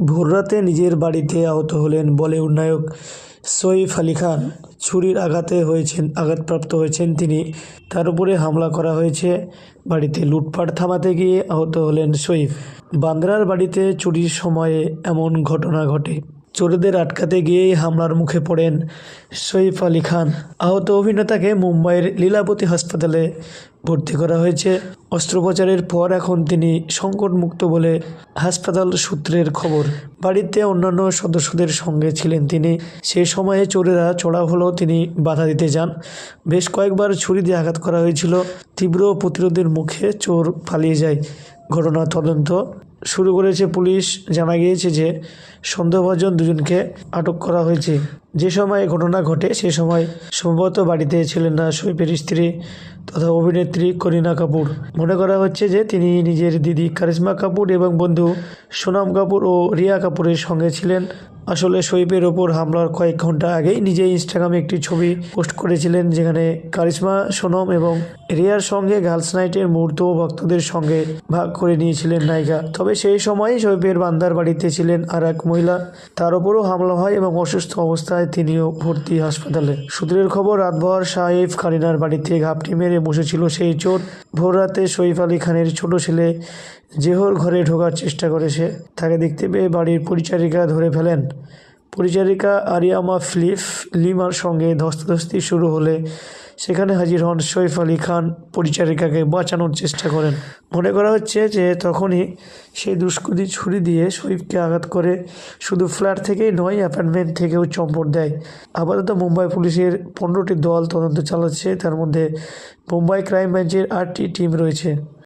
ভোররাতে নিজের বাড়িতে আহত হলেন বলিউড নায়ক সৈফ আলী খান। ছুরির আঘাতে হয়েছেন, আঘাতপ্রাপ্ত হয়েছেন তিনি। তার উপরে হামলা করা হয়েছে। বাড়িতে লুটপাট থামাতে গিয়ে আহত হলেন সৈফ বান্দ্রার বাড়িতে চুরির সময়ে এমন ঘটনা ঘটে। চোরদের আটকাতে গিয়েই হামলার মুখে পড়েন সইফ আলি খান। আহত অভিনেতাকে মুম্বাইয়ের লীলাবতী হাসপাতালে ভর্তি করা হয়েছে। অস্ত্রোপচারের পর এখন তিনি সংকটমুক্ত বলে হাসপাতাল সূত্রের খবর। বাড়িতে অন্যান্য সদস্যদের সঙ্গে ছিলেন তিনি। সে সময়ে চোরেরা চড়াও হলেও তিনি বাধা দিতে যান। বেশ কয়েকবার ছুরি দিয়ে আঘাত করা হয়েছিল। তীব্র প্রতিরোধের মুখে চোর পালিয়ে যায়। ঘটনা তদন্ত শুরু করেছে পুলিশ, জানা গিয়েছে যে সন্দেহভাজন দুজনকে আটক করা হয়েছে। যে সময় ঘটনা ঘটে, সে সময় সম্ভবত বাড়িতে ছিলেন না শৈপের স্ত্রী তথা অভিনেত্রী করিনা কাপুর। মনে করা হচ্ছে যে তিনি নিজের দিদি কারিশ্মা কাপুর এবং বন্ধু সোনাম কাপুর ও রিয়া কাপুরের সঙ্গে ছিলেন। আসলে সৈফের ওপর হামলার কয়েক ঘণ্টা আগেই নিজে ইনস্টাগ্রামে একটি ছবি পোস্ট করেছিলেন, যেখানে কারিশ্মা, সোনম এবং রিয়ার সঙ্গে গার্লস নাইটের মুহূর্ত ভক্তদের সঙ্গে ভাগ করে নিয়েছিলেন নায়িকা। তবে সেই সময় সৈফের বান্দার বাড়িতে ছিলেন আর এক মহিলা। তার ওপরও হামলা হয় এবং অসুস্থ অবস্থায় তিনিও ভর্তি হাসপাতালে। সূত্রের খবর, রাতভর সাইফ কারিনার বাড়িতে ঘাপটি মেরে বসেছিল সেই চোর। ভোর রাতে সৈফ আলী খানের ছোট ছেলে জেহর ঘরে ঢোকার চেষ্টা করেছে তাকে দেখতে পেয়ে বাড়ির পরিচারিকা ধরে ফেলেন। পরিচারিকা আরিয়ামা ফিলিপ লিমার সঙ্গে ধস্তাধস্তি শুরু হলে সেখানে হাজির হন সৈফ আলী খান পরিচারিকাকে বাঁচানোর চেষ্টা করেন। মনে করা হচ্ছে যে তখনই সেই দুষ্কৃতী ছুরি দিয়ে সৈফকে আঘাত করে শুধু ফ্ল্যাট থেকেই নয়, অ্যাপার্টমেন্ট থেকেও চম্পট দেয়। আপাতত মুম্বাই পুলিশের পনেরোটি দল তদন্ত চালাচ্ছে, তার মধ্যে মুম্বাই ক্রাইম ব্রাঞ্চের আটটি টিম রয়েছে।